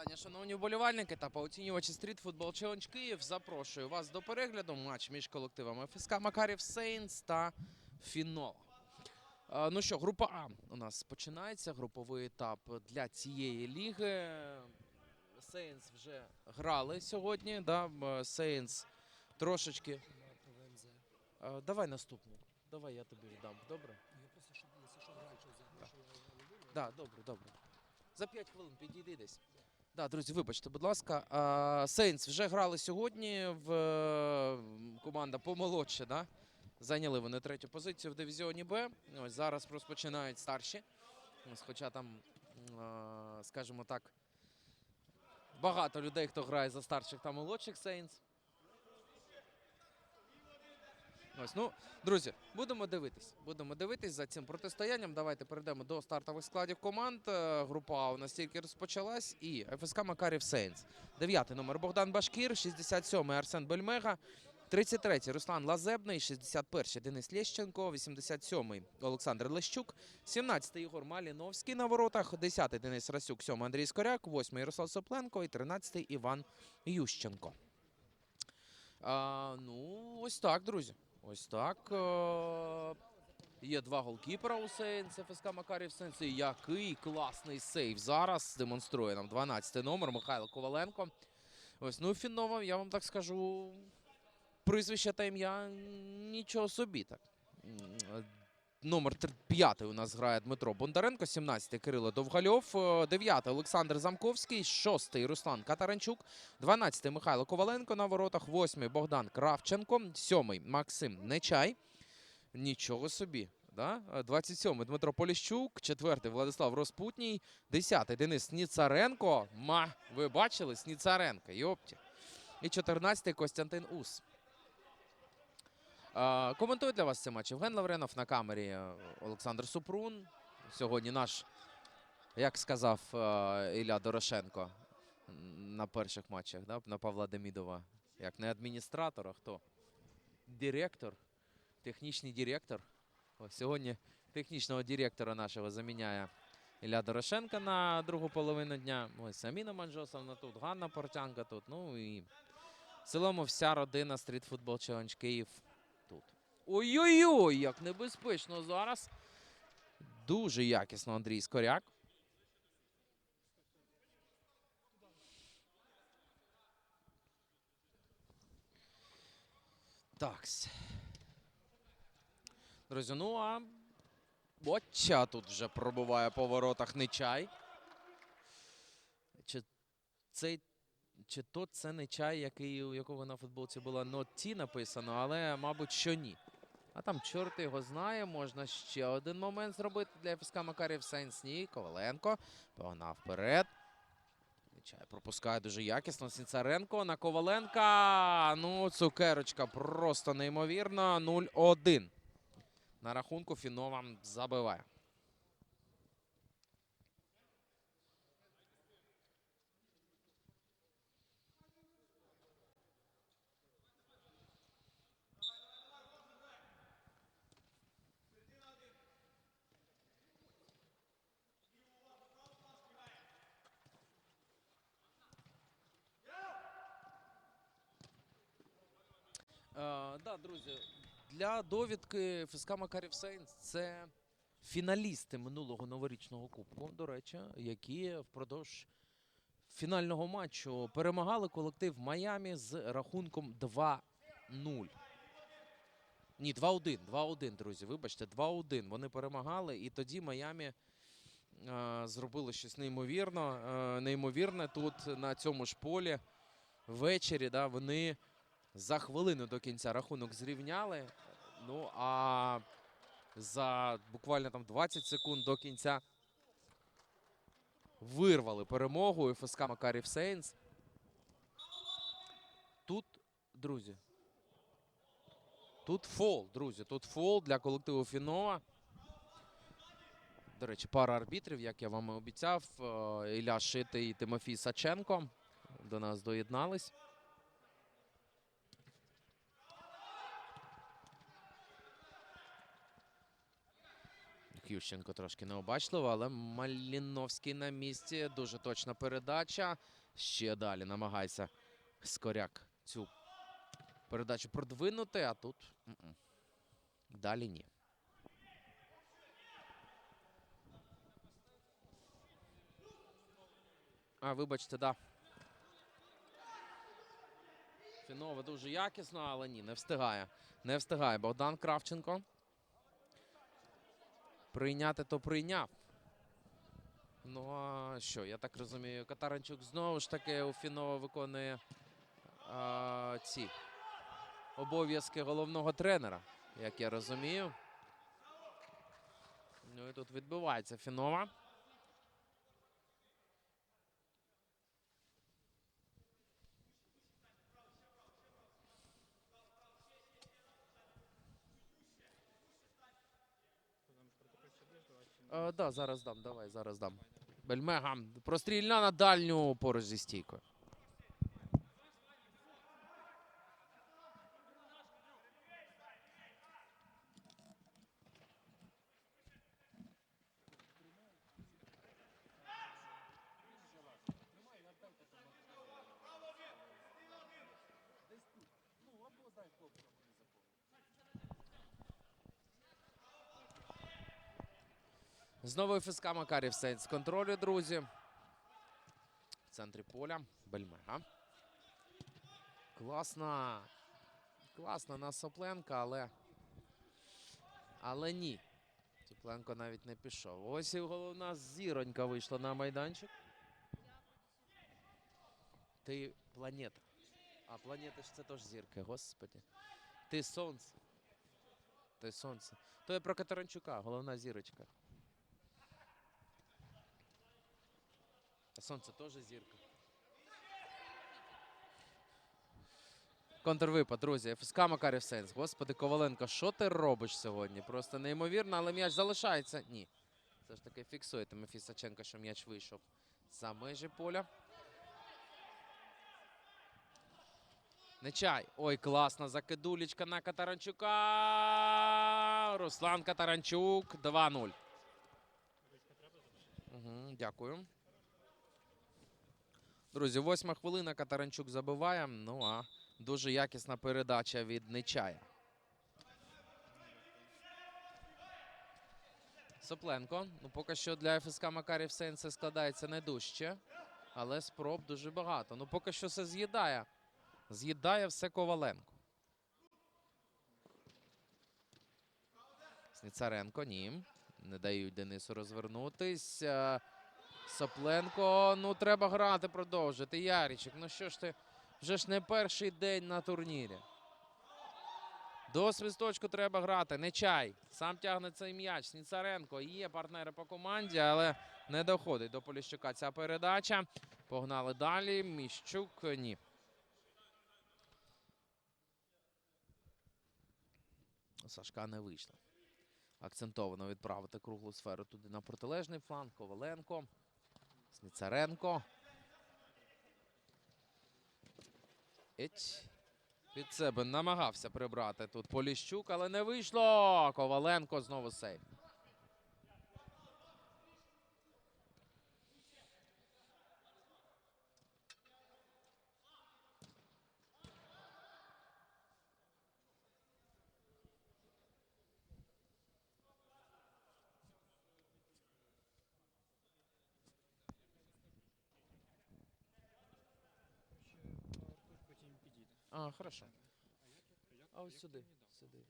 вітання, шановні вболівальники та пооцінювачі стріт футбол Челендж Київ. Запрошую вас до перегляду. Матч між колективами ФСК Макарів Сейнс та Фінол. Е, Ну що, група А у нас починається. Груповий етап для цієї ліги. Сейнс вже грали сьогодні. Да? Сейнс трошечки. Давай наступну. Давай я тобі віддам. Добре? Да, добре, добре. За 5 хвилин підійди десь. Да, друзі, вибачте, будь ласка. Сейнс вже грали сьогодні. В команда помолодше, да? Зайняли вони третю позицію в дивізіоні Б. Ось зараз розпочинають старші. Ось, хоча там, скажімо так, багато людей, хто грає за старших та молодших Сейнс. Ось, ну, друзі, будемо дивитись. Будемо дивитись за цим протистоянням. Давайте перейдемо до стартових складів команд. Е, Група у нас тільки розпочалась. І ФСК Макарів Сейнс. Дев'ятий номер Богдан Башкір, 67-й Арсен Бельмега, 33-й Руслан Лазебний, 61-й Денис Лєщенко, 87-й Олександр Лещук, 17-й Ігор Маліновський на воротах, 10-й Денис Расюк, 7-й Андрій Скоряк, 8-й Ярослав Сопленко і 13-й Іван Ющенко. А, ну, ось так, друзі. Ось так. Е, Є два голкіпера у Сейнс, ФСК Макарів Сенсі. Який класний сейв зараз демонструє нам 12 номер Михайло Коваленко. Ось, ну, Фінова, я вам так скажу, прізвище та ім'я нічого собі так. Е, Номер 5 у нас грає Дмитро Бондаренко, 17-й Кирило Довгальов, 9-й Олександр Замковський, 6-й Руслан Катаренчук, 12-й Михайло Коваленко на воротах, 8-й Богдан Кравченко, 7-й Максим Нечай. Нічого собі. Да? Е, 27-й Дмитро Поліщук, 4-й Владислав Розпутній, 10-й Денис Сніцаренко. Ма, ви бачили? Сніцаренко, йопті. І 14-й Костянтин Ус. Коментує для вас цей матч Євген Лавренов на камері е, Олександр Супрун. Сьогодні наш, як сказав е, Ілля Дорошенко на перших матчах да, на Павла Демідова. Як не адміністратор, а хто? Директор, технічний директор. Ось сьогодні технічного директора нашого заміняє Ілля Дорошенко на другу половину дня. Ось Аміна Манжосовна тут, Ганна Портянка тут. Ну і в цілому вся родина Football Challenge Київ. Ой-ой-ой, як небезпечно зараз. Дуже якісно Андрій Скоряк. Такс. Друзі, ну а Боча тут вже пробуває по воротах Нечай. Чи цей чи то це не чай, який, у якого на футболці була ноті написано, але, мабуть, що ні. А там чорт його знає. Можна ще один момент зробити для ФСК Макарів Сенс. Ні, Коваленко погнав вперед. Чай пропускає дуже якісно. Сінцаренко на Коваленка. Ну, цукерочка просто неймовірна. 0-1. На рахунку Фінова забиває. Да, друзі, для довідки ФСК Макарів Сейнс це фіналісти минулого новорічного кубку, до речі, які впродовж фінального матчу перемагали колектив Майамі з рахунком 2-0. Ні, 2-1. 2-1, друзі. Вибачте, 2-1. Вони перемагали, і тоді Майамі е, зробили щось неймовірно. Е, неймовірне тут на цьому ж полі ввечері. Да, вони за хвилину до кінця рахунок зрівняли. Ну а за буквально там 20 секунд до кінця вирвали перемогу ФСК Макарів Сейнс. Тут, друзі. Тут фол, друзі. Тут фол для колективу Фінова. До речі, пара арбітрів, як я вам і обіцяв. Е, Ілля Шитий і Тимофій Саченко до нас доєднались. Ющенко трошки необачливо, але Маліновський на місці. Дуже точна передача. Ще далі намагається Скоряк цю передачу продвинути, а тут далі ні. А, вибачте, да. Фінова дуже якісно, але ні, не встигає. Не встигає Богдан Кравченко. Прийняти то прийняв. Ну а що, я так розумію, Катаранчук знову ж таки у фіново виконує а, ці обов'язки головного тренера, як я розумію. Ну і тут відбувається Фінова. Е, да, зараз дам, давай, зараз дам. Бельмегам. Прострільна на дальню поруч зі стійкою. Знову ФСК Макарів Сейнс контролю, друзі. В центрі поля. Бельмега. Класна. Класна на Сопленка, але. Але ні. Сопленко навіть не пішов. Ось і головна зіронька вийшла на майданчик. Ти планета. А планета ж це теж зірки, господи. Ти сонце. Ти сонце. То я про Катеринчука, головна зірочка. А сонце теж зірка. Контрвипад, друзі. ФСК Макарів Сенс. Господи, Коваленко, що ти робиш сьогодні? Просто неймовірно, але м'яч залишається. Ні. Все ж таки фіксує Тимофій Саченко, що м'яч вийшов за межі поля. Нечай. Ой, класна закидулечка на Катаранчука. Руслан Катаранчук 2-0. Угу, дякую. Друзі, восьма хвилина Катаранчук забиває. Ну а дуже якісна передача від Нечая. Сопленко. Ну, поки що для ФСК Макарів Сейнс складається не дужче. Але спроб дуже багато. Ну, поки що все з'їдає. З'їдає все Коваленко. Сніцаренко, ні. Не дають Денису розвернутись. Сопленко, ну треба грати, продовжити. Ярічик, ну що ж ти, вже ж не перший день на турнірі. До свисточку треба грати. Не чай. Сам тягне цей м'яч. Сніцаренко. Є партнери по команді, але не доходить до Поліщука ця передача. Погнали далі. Міщук ні. Сашка не вийшло. Акцентовано відправити круглу сферу туди на протилежний фланг. Коваленко. Сніцаренко. Еть. Під себе намагався прибрати тут Поліщук, але не вийшло. Коваленко знову сейв. А, хорошо. А ось сюди. Сюди.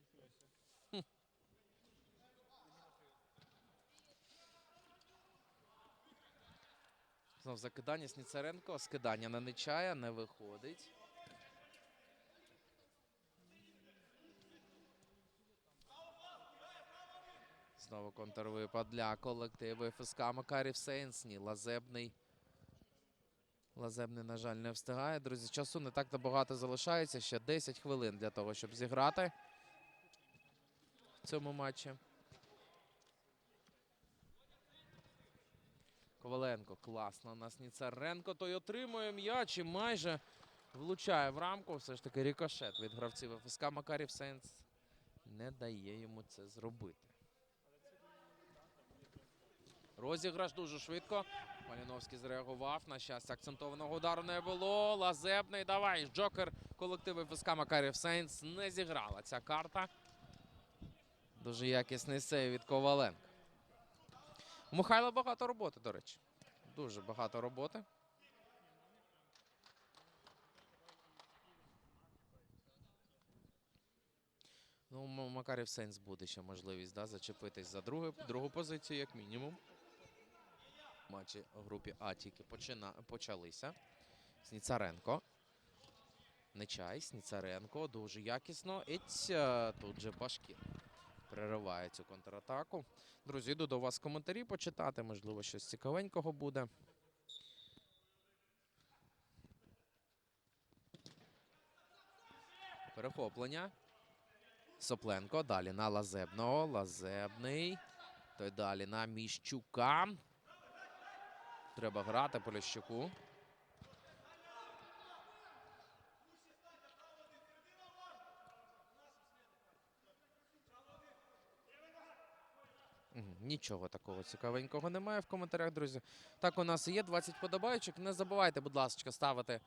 Хм. Знов закидання Сніцаренко. Скидання на Нечая не виходить. Знову контрвипад для колективу ФСК Макарів Сейнс. Ні, Лазебний. Лазебний, на жаль, не встигає. Друзі, часу не так то багато залишається. Ще 10 хвилин для того, щоб зіграти в цьому матчі. Коваленко класно. Нас Ніцаренко. Той отримує м'яч і майже влучає в рамку. Все ж таки рикошет від гравців ФСК Макарів Сенс не дає йому це зробити. Розіграш дуже швидко. Маліновський зреагував. На щастя, акцентованого удару не було. Лазебний. Давай. Джокер колективу ФСК Макарів Сейнс не зіграла ця карта. Дуже якісний сейв від Коваленка. У Михайла багато роботи, до речі. Дуже багато роботи. Ну, Макарів Сейнс буде ще можливість да, зачепитись за другу, другу позицію, як мінімум. Матчі в групі А тільки почина, почалися. Сніцаренко. Нечай, Сніцаренко. Дуже якісно. Іць е, тут же Башкір перериває цю контратаку. Друзі, йду до вас коментарі почитати. Можливо, щось цікавенького буде. Перехоплення. Сопленко. Далі на Лазебного. Лазебний. Той далі на Міщука. Треба грати Поліщуку. Нічого такого цікавенького немає в коментарях, друзі. Так, у нас є 20 подобайочок. Не забувайте, будь ласка, ставити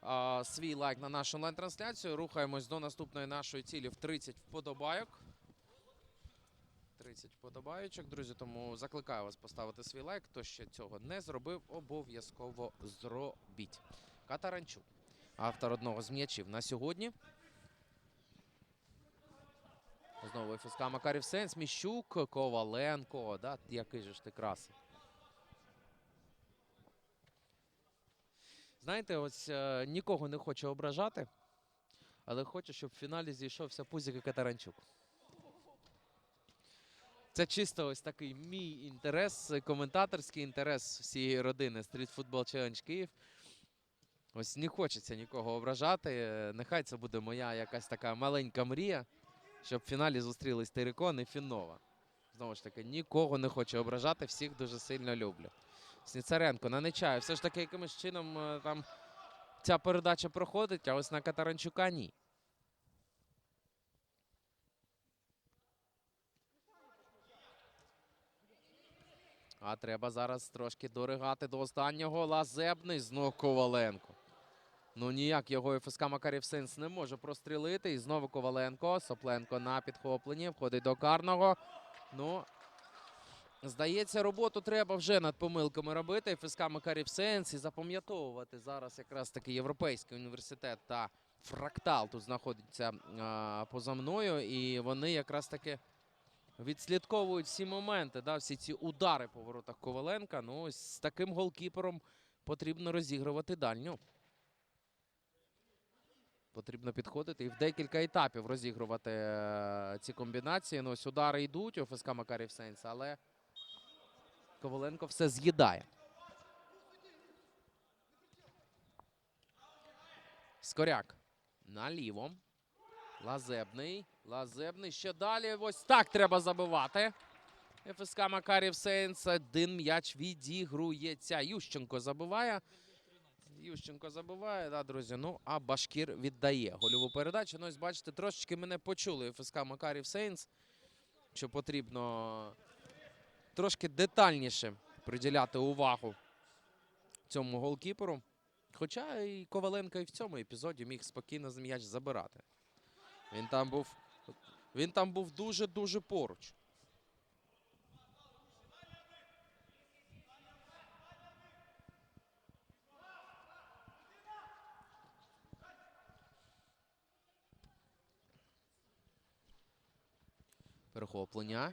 а, свій лайк на нашу онлайн-трансляцію. Рухаємось до наступної нашої цілі в 30 вподобайок. 30 вподобайочок, друзі. Тому закликаю вас поставити свій лайк. Хто ще цього не зробив, обов'язково зробіть. Катаранчук, автор одного з м'ячів на сьогодні. Знову ФСК Макарів Сенс, Міщук, Коваленко. Да? Який же ж ти красий. Знаєте, ось е, нікого не хочу ображати, але хочу, щоб в фіналі зійшовся Пузик і Катаранчук. Це чисто ось такий мій інтерес, е, коментаторський інтерес всієї родини Street Football Challenge Київ. Ось не хочеться нікого ображати. е, Нехай це буде моя якась така маленька мрія, щоб в фіналі зустрілись Терекон і Фіннова. Знову ж таки, нікого не хочу ображати, всіх дуже сильно люблю. Сніцаренко на Нечаю. Все ж таки, якимось чином е, там ця передача проходить, а ось на Катаранчука ні. А треба зараз трошки доригати до останнього. Лазебний знов Коваленко. Ну ніяк його ФСК Макарів Сенс не може прострілити. І знову Коваленко. Сопленко на підхопленні. Входить до карного. Ну, здається, роботу треба вже над помилками робити. ФСК Макарів Сенс і запам'ятовувати зараз якраз таки Європейський університет та фрактал тут знаходиться поза мною. І вони якраз таки відслідковують всі моменти, да, всі ці удари по воротах Коваленка. Ну, ось з таким голкіпером потрібно розігрувати дальню. Потрібно підходити і в декілька етапів розігрувати е, ці комбінації. Ну, ось удари йдуть у ФСК Макарів Сенс, але Коваленко все з'їдає. Скоряк наліво. Лазебний. Лазебний. Ще далі. Ось так треба забивати. ФСК Макарів Сейнс. Один м'яч відігрується. Ющенко забиває. Ющенко забиває, да, друзі. Ну, а Башкір віддає гольову передачу. Ну, ось бачите, трошечки мене почули ФСК Макарів Сейнс, що потрібно трошки детальніше приділяти увагу цьому голкіперу. Хоча і Коваленко і в цьому епізоді міг спокійно з м'яч забирати. Він там був, він там був дуже-дуже поруч. Перехоплення.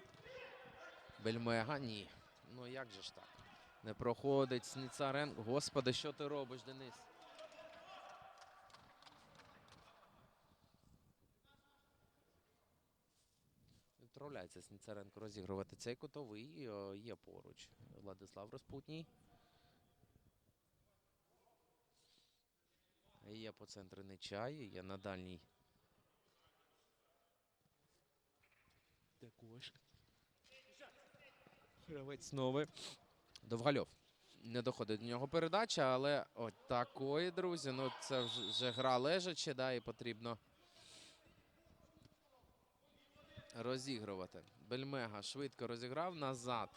Бельмега. Ні. Ну як же ж так? Не проходить Сніцаренко. Господи, що ти робиш, Денис? Відправляється Сніцаренко розігрувати цей кутовий. Є поруч. Владислав Розпутній. Є по центру Нечай, є на дальній. Також. Гравець новий. Довгальов. Не доходить до нього передача, але от такої, друзі. Ну, це вже, гра лежачи, да, і потрібно розігрувати. Бельмега швидко розіграв назад.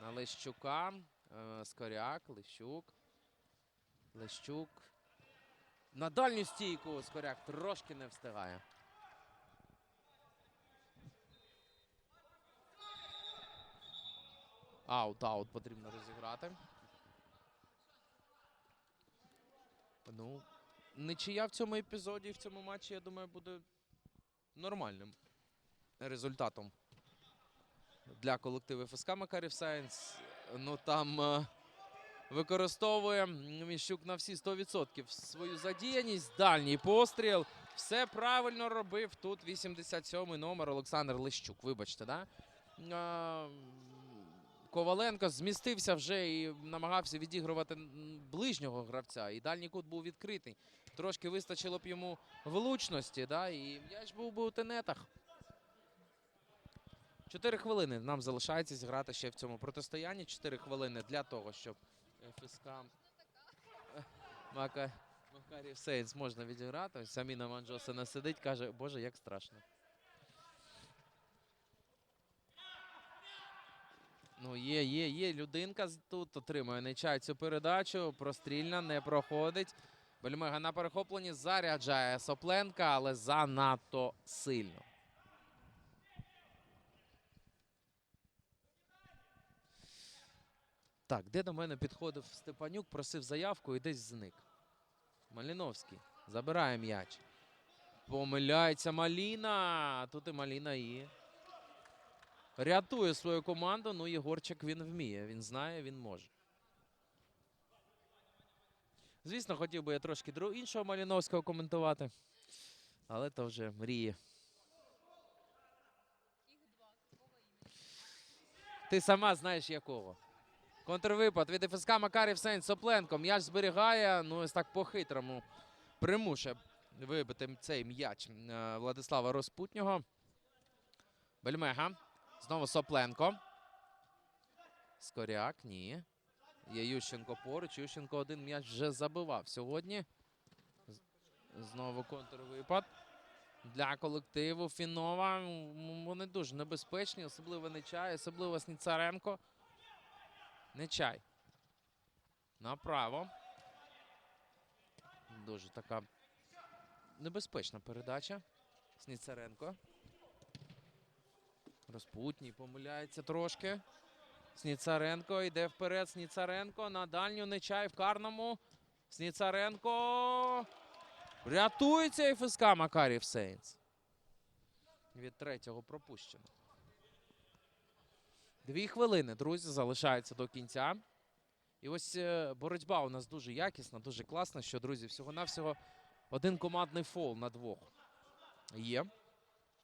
на Лещука. Е, Скоряк, Лещук. Лещук. На дальню стійку Скоряк трошки не встигає. Аут, аут потрібно розіграти. Ну, нічия в цьому епізоді, в цьому матчі, я думаю, буде нормальним результатом для колективу ФСК Макарів Сайенс. Ну там е, використовує Міщук на всі 100% свою задіяність. Дальній постріл. Все правильно робив. Тут 87-й номер Олександр Лищук. Вибачте, да? Е, Коваленко змістився вже і намагався відігрувати ближнього гравця. І дальній кут був відкритий. Трошки вистачило б йому влучності, да? і м'яч був би у тенетах. Чотири хвилини нам залишається зіграти ще в цьому протистоянні. Чотири хвилини для того, щоб ФСК е, Мака Макарів Сейнс можна відіграти. Ось Саміна Манджоса не сидить, каже, боже, як страшно. Ну, є, є, є. Людинка тут отримує Нечай цю передачу. Прострільна не проходить. Бельмега на перехопленні заряджає Сопленка, але занадто сильно. Так, де до мене підходив Степанюк, просив заявку і десь зник. Маліновський забирає м'яч. Помиляється Маліна. Тут і Маліна і рятує свою команду. Ну, Єгорчик він вміє. Він знає, він може. Звісно, хотів би я трошки іншого Маліновського коментувати. Але то вже мрії. Ти сама знаєш якого. Контрвипад від ФСК Макарів Сейн Сопленко. М'яч зберігає. Ну, ось так по-хитрому примушує вибити цей м'яч е, Владислава Розпутнього. Бельмега. Знову Сопленко. Скоряк. Ні. Є Ющенко поруч. Ющенко один м'яч вже забивав сьогодні. Знову контрвипад. Для колективу Фінова. Вони дуже небезпечні, особливо Нечай, особливо Сніцаренко. Нечай. Направо. Дуже така небезпечна передача. Сніцаренко. Розпутній помиляється трошки. Сніцаренко йде вперед. Сніцаренко на дальню Нечай в карному. Сніцаренко. Рятується ФСК Макарів Сейнс. Від третього пропущено. Дві хвилини, друзі, залишаються до кінця. І ось е, боротьба у нас дуже якісна, дуже класна. Що, друзі, всього-навсього один командний фол на двох є.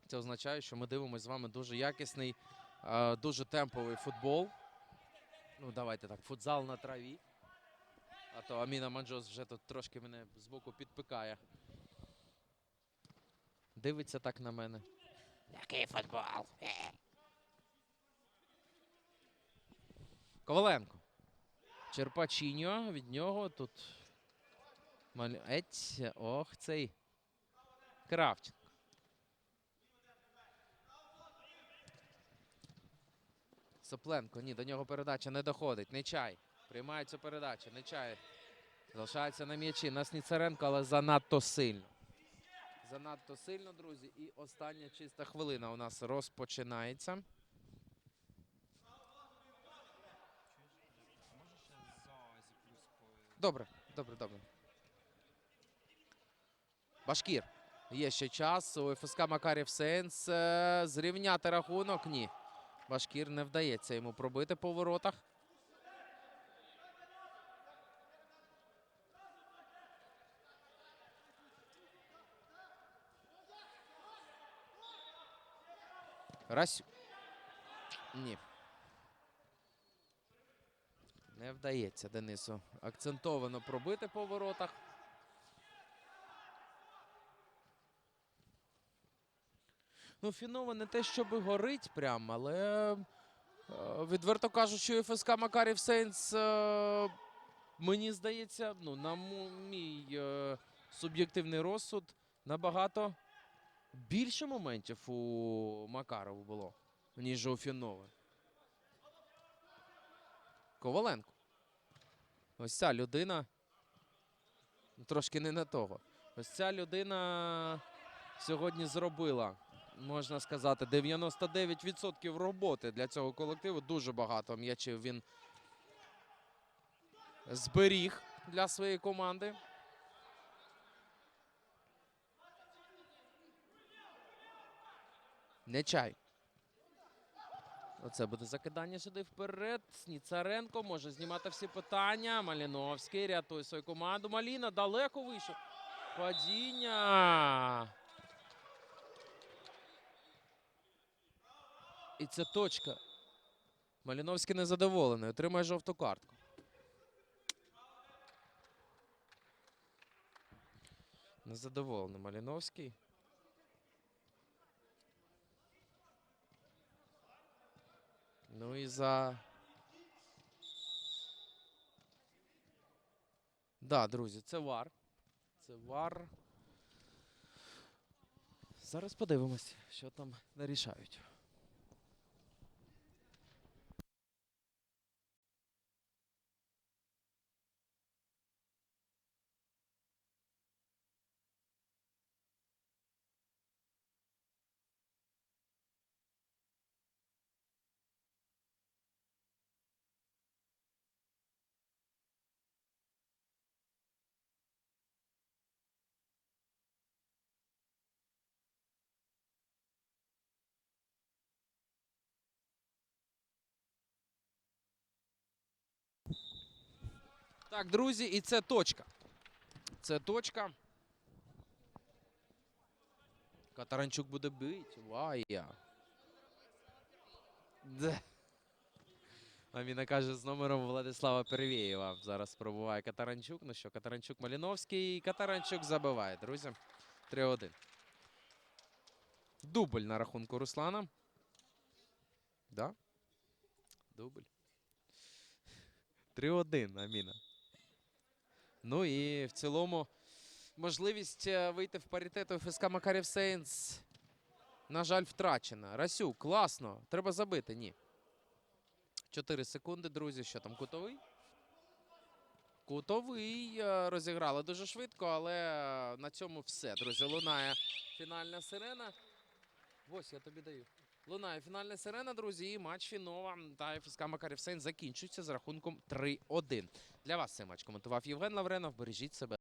Це означає, що ми дивимося з вами дуже якісний, е, дуже темповий футбол. Ну, давайте так, футзал на траві. А то Аміна Манджос вже тут трошки мене збоку підпикає. Дивиться так на мене. Який футбол? Е. Коваленко. Черпачіньо від нього тут. Маль... Еть, ох, цей. Кравченко. Сопленко. Ні, до нього передача не доходить. Нечай. Приймає цю передачу. Нечай. Залишається на м'ячі. На Сніцаренко, але занадто сильно. Занадто сильно, друзі. І остання чиста хвилина у нас розпочинається. Можеш ще за зі плюс по Добре, добре, добре. Башкір. Є ще час. У ФСК Макарів Сейнс. е, Зрівняти рахунок. Ні. Башкір не вдається йому пробити по воротах. Расю. Ні. Не вдається Денису акцентовано пробити по воротах. Ну, Фінова не те, щоб горить прям, але е, відверто кажучи, ФСК Макарів Сейнс, е, мені здається, ну, на мій е, суб'єктивний розсуд, набагато більше моментів у Макарова було, ніж у Фінова. Коваленко. Ось ця людина. ну, Трошки не на того. Ось ця людина сьогодні зробила, можна сказати, 99% роботи для цього колективу. Дуже багато м'ячів він зберіг для своєї команди. Нечай. Оце буде закидання сюди вперед. Сніцаренко може знімати всі питання. Маліновський рятує свою команду. Маліна далеко вийшов. Падіння. І це точка. Маліновський незадоволений. Отримає жовту картку. Незадоволений Маліновський. Ну і за. Да, друзі, це вар. Це вар. Зараз подивимось, що там нарішають. Так, друзі, і це точка. Це точка. Катаранчук буде бить. Вая. Аміна каже з номером Владислава Перевєєва. Зараз пробуває Катаранчук. Ну що, Катаранчук Маліновський. Катаранчук забиває, друзі. 3-1. Дубль на рахунку Руслана. Да? Дубль. 3-1, Аміна. Ну і в цілому можливість е, вийти в паритет у ФСК Макарів Сейнс, на жаль, втрачена. Расюк, класно. Треба забити. Ні. 4 секунди, друзі. Що там, кутовий? Кутовий е, розіграли дуже швидко, але е, на цьому все. Друзі, лунає фінальна сирена. Ось я тобі даю. Лунає фінальна сирена, друзі, і матч Фінова та ФСК Макарів Сейнс закінчується з рахунком 3-1. Для вас цей матч коментував Євген Лавренов. Бережіть себе.